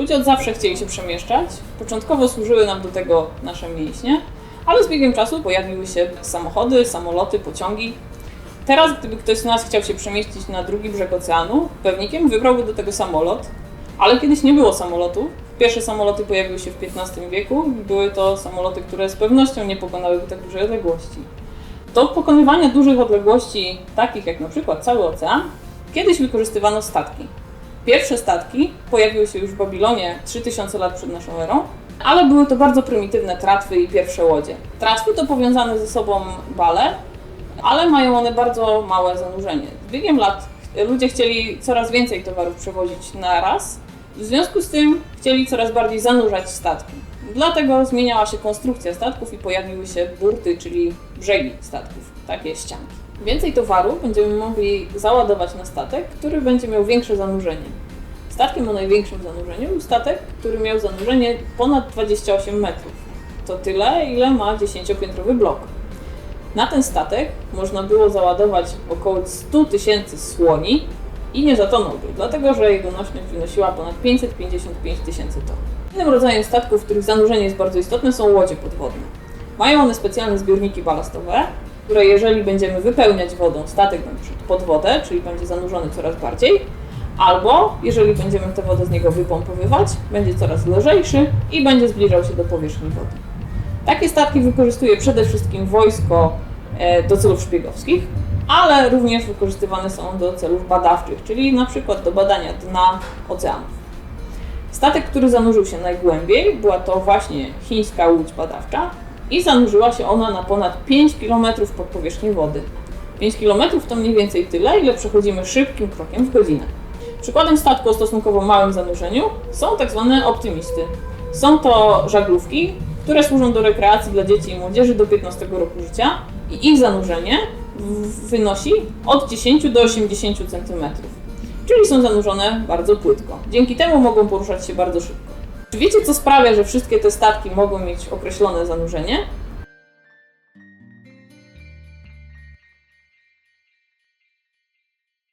Ludzie od zawsze chcieli się przemieszczać. Początkowo służyły nam do tego nasze mięśnie, ale z biegiem czasu pojawiły się samochody, samoloty, pociągi. Teraz, gdyby ktoś z nas chciał się przemieścić na drugi brzeg oceanu, pewnikiem wybrałby do tego samolot, ale kiedyś nie było samolotów. Pierwsze samoloty pojawiły się w XV wieku i były to samoloty, które z pewnością nie pokonałyby tak dużej odległości. Do pokonywania dużych odległości, takich jak na przykład cały ocean, kiedyś wykorzystywano statki. Pierwsze statki pojawiły się już w Babilonie 3000 lat przed naszą erą, ale były to bardzo prymitywne tratwy i pierwsze łodzie. Tratwy to powiązane ze sobą bale, ale mają one bardzo małe zanurzenie. Z biegiem lat ludzie chcieli coraz więcej towarów przewozić na raz, w związku z tym chcieli coraz bardziej zanurzać statki. Dlatego zmieniała się konstrukcja statków i pojawiły się burty, czyli brzegi statków, takie ścianki. Więcej towaru będziemy mogli załadować na statek, który będzie miał większe zanurzenie. Statkiem o największym zanurzeniu był statek, który miał zanurzenie ponad 28 metrów. To tyle, ile ma 10-piętrowy blok. Na ten statek można było załadować około 100 tysięcy słoni i nie zatonąłby, dlatego że jego nośność wynosiła ponad 555 tysięcy ton. Innym rodzajem statków, których zanurzenie jest bardzo istotne, są łodzie podwodne. Mają one specjalne zbiorniki balastowe, które jeżeli będziemy wypełniać wodą statek na przykład pod wodę, czyli będzie zanurzony coraz bardziej, albo jeżeli będziemy tę wodę z niego wypompowywać, będzie coraz lżejszy i będzie zbliżał się do powierzchni wody. Takie statki wykorzystuje przede wszystkim wojsko e, do celów szpiegowskich, ale również wykorzystywane są do celów badawczych, czyli na przykład do badania dna oceanów. Statek, który zanurzył się najgłębiej, była to właśnie chińska łódź badawcza i zanurzyła się ona na ponad 5 km pod powierzchnią wody. 5 km to mniej więcej tyle, ile przechodzimy szybkim krokiem w godzinę. Przykładem statku o stosunkowo małym zanurzeniu są tak zwane optymisty. Są to żaglówki, które służą do rekreacji dla dzieci i młodzieży do 15 roku życia i ich zanurzenie wynosi od 10 do 80 cm. Czyli są zanurzone bardzo płytko. Dzięki temu mogą poruszać się bardzo szybko. Czy wiecie, co sprawia, że wszystkie te statki mogą mieć określone zanurzenie?